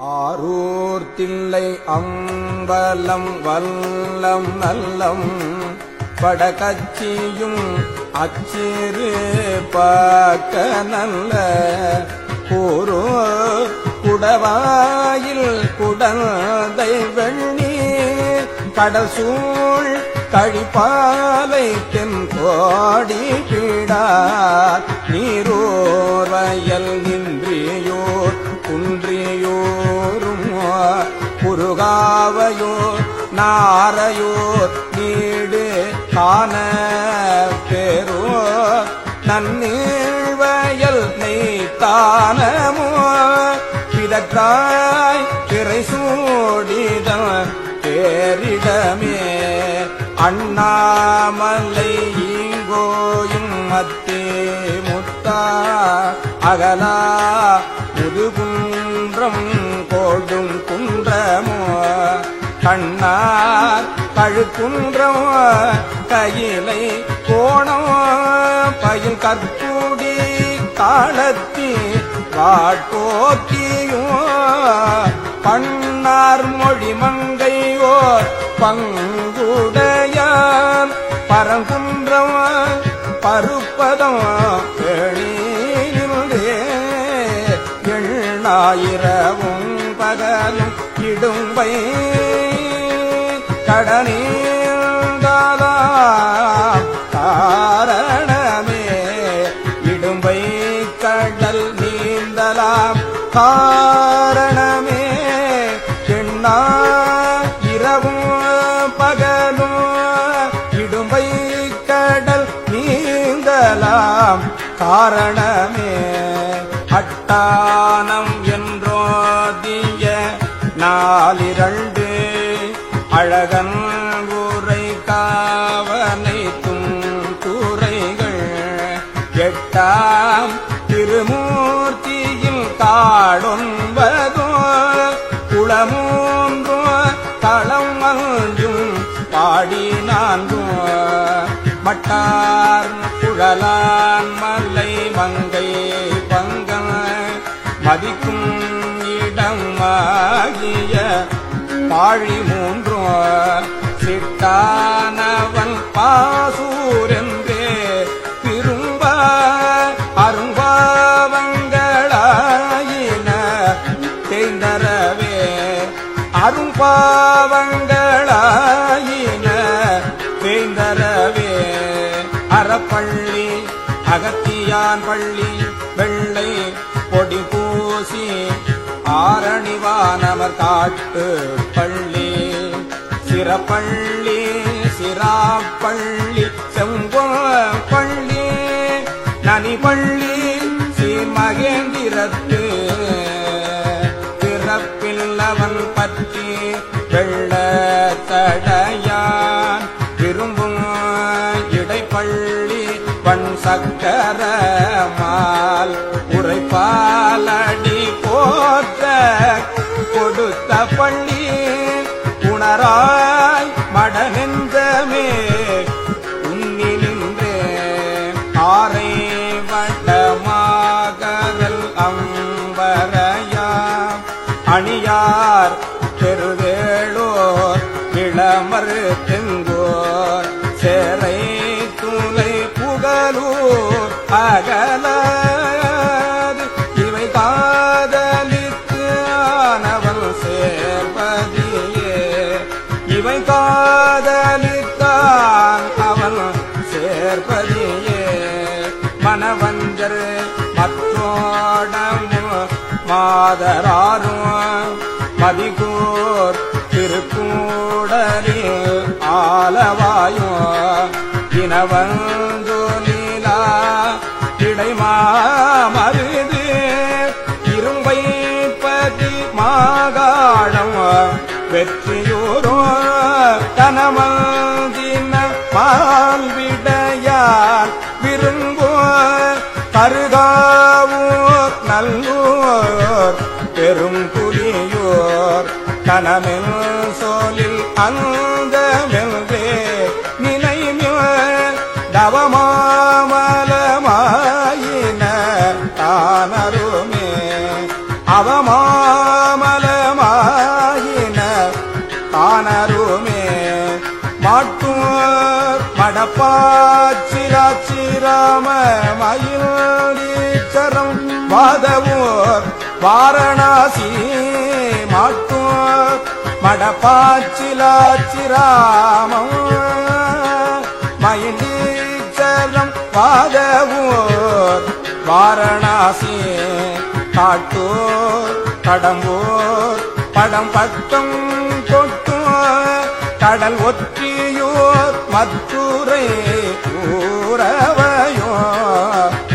ஆரூர் தில்லை அம்பலம் வல்லம் நல்லம் படகச்சியும் அச்சிறு பார்க்க நல்ல கூரோ குடவாயில் குடந்தை வெண்ணி கடல் சூழ் கழிப்பாலை தென் கோடி பீடார் நீரோர் வயல் நின்றியோர் குன்றியோரும் நாரையூர் நீடு காண பெறோ நன்னீழ்வயல் நெய்த்தானமோ பிதற்றாய் திரை சூடிதம் பேரிடமே. அண்ணாமலை இங்கோயும் மத்தே முத்தா அகலா முதுகுன்றம் கோடும் குன்றமோ கண்ணார் கழுக்குன்றம் கையிலை கோணம் பயில் கற்பூடி காலத்தி வாட்போக்கியும் பண்ணார் மொழி மங்கையோர் பங்குடையான் பரங்குன்றம் பருப்பதம் ஆயிரவும் பகலும் இடும்பை கடனீந்தாலா காரணமே இடும்பை கடல் நீந்தலாம். காரணமே எண்ணா இரவும் பகலும் இடும்பை கடல் நீந்தலாம். காரணமே அட்டானம் குளமூன்றோ தளம் அஞ்சும் பாடி நான்கும் மட்டார் குழலான் மல்லை மங்கை பங்கன் மதிக்கும் இடமாகிய பாழி மூன்றும் சிட்டானவன் பாசூரன் அகத்தியான் பள்ளி வெள்ளை பொடி பூசி ஆரணிவானவர் காட்டு பள்ளி. சிறப்பள்ளி சிராப்பள்ளி செம்போ பள்ளி நனிபள்ளி சீர்மகேந்திரத்து. பிறப்பில்லவன் பற்றி வெள்ள உணராய் மடநெஞ்சமே உன்னி நின்றே ஆரை வட்டமாகரல் அம்பரையா அணியார் பெருவேளோர் இளமர் தெங்கோர் சேரை துளை புகலூர் அகலா மாதராரும் மதிகூர் திருக்கூடலில் ஆலவாயும் இனவந்தோலீலா கிடைமாமருது. இரும்பை பதி மாகாணம் வெற்றியூரோ கனமதின கனமெல் சோலில் அந்த மெல்வே தவமாமலமாயின தானருமே. அவமாமலமாயின தானருமே. மாட்டும் மடப்பாச்சிராச்சிராம மயிலீச்சரம் வாதவூர் வாரணாசி மாட்டும் மடப்பாச்சிலாச்சிராமம். மயிலீச்சரம் வாதவூர் வாரணாசி காட்டூர் கடம்பூர் படம் பட்டம் கொட்டூர் கடல் ஒற்றியோர் மத்துரை கூறவையோ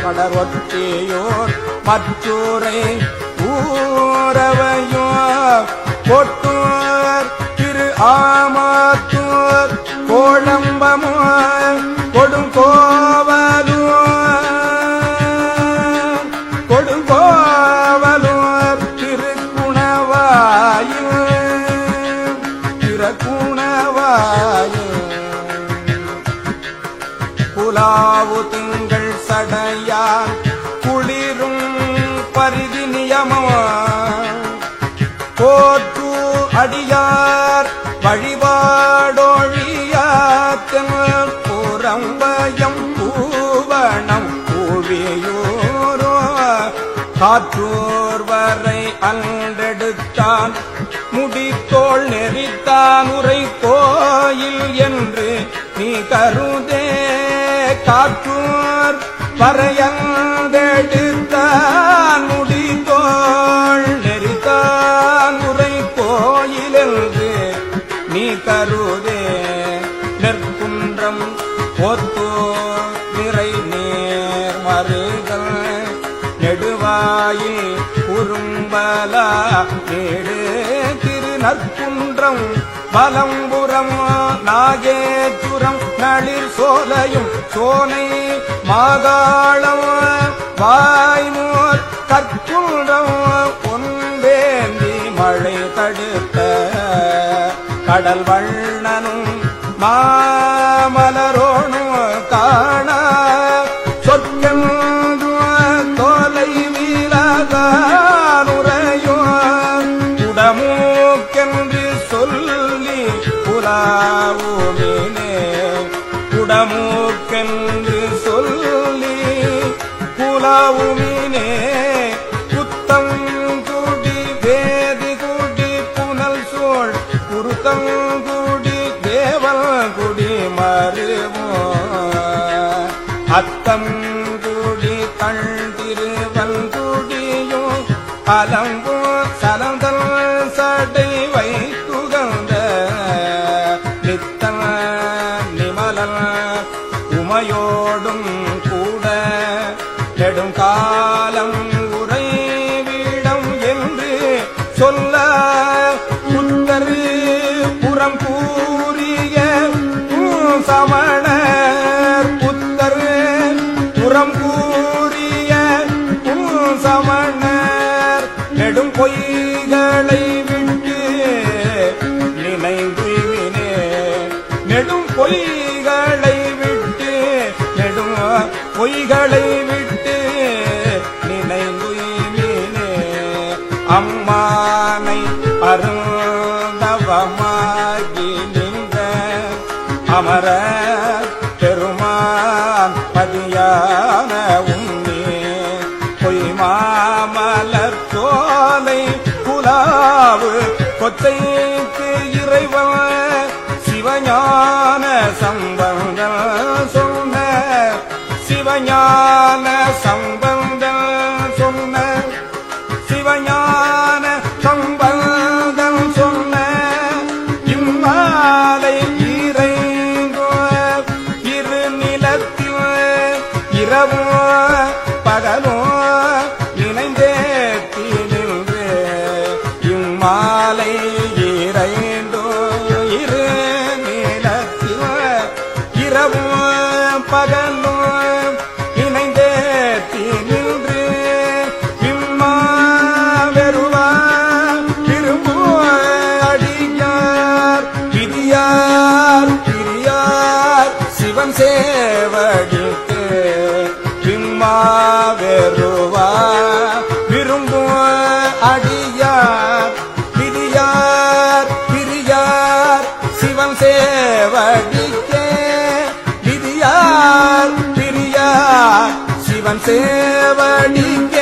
கடல் ஒற்றியோர் மத்துரை கூறவையோ கொட்டூர் ஆமாத்தூர் கோழம்பமோ கொடுங்கோவலூர் காற்றோர் வரை அன்றெடுத்தான். முடித்தோள் நெறித்தான் உரை கோயில் என்று நீ கருதே. காற்றோர் வரையந்தெடுத்தான் முடித்தோள் நெறித்தான் உரை கோயில் என்று நீ கருதே. நெற்குன்றம் ஒத்தோ நெடுவாயில் குறும்பலா நேடு திருநற்குன்றம் பலம்புறம் நாகேச்சுரம் நளிர் சோலையும் சோனை மாகாளம் வாய்மோர் கற்க குடி தேவல் குடி மருவோ அத்தம் குடி தள் திருவன்குடியோ அலம்போ சலந்தல் சடை வைத்துகந்த நித்தன நிமலன் உமையோடும் கூட நெடுங்காலம் சமணர் நெடும் பொய்களை விட்டு நினைந்துவினே நெடும் பொய்களை விட்டு நெடும் பொய்களை விட்டு நினைந்துவினே அம்மானை அருந்தவமா கொத்தைக்கு இறைவன் சிவஞான சம்பந்தம் சிவன் சேவடிக்கு விம்மா வெறுவா விரும்பும் அடியார் பிரியார் பிரியார் சிவம் சேவடிக்கே பிரியார் பிரியார் சிவன் சேவடிக்க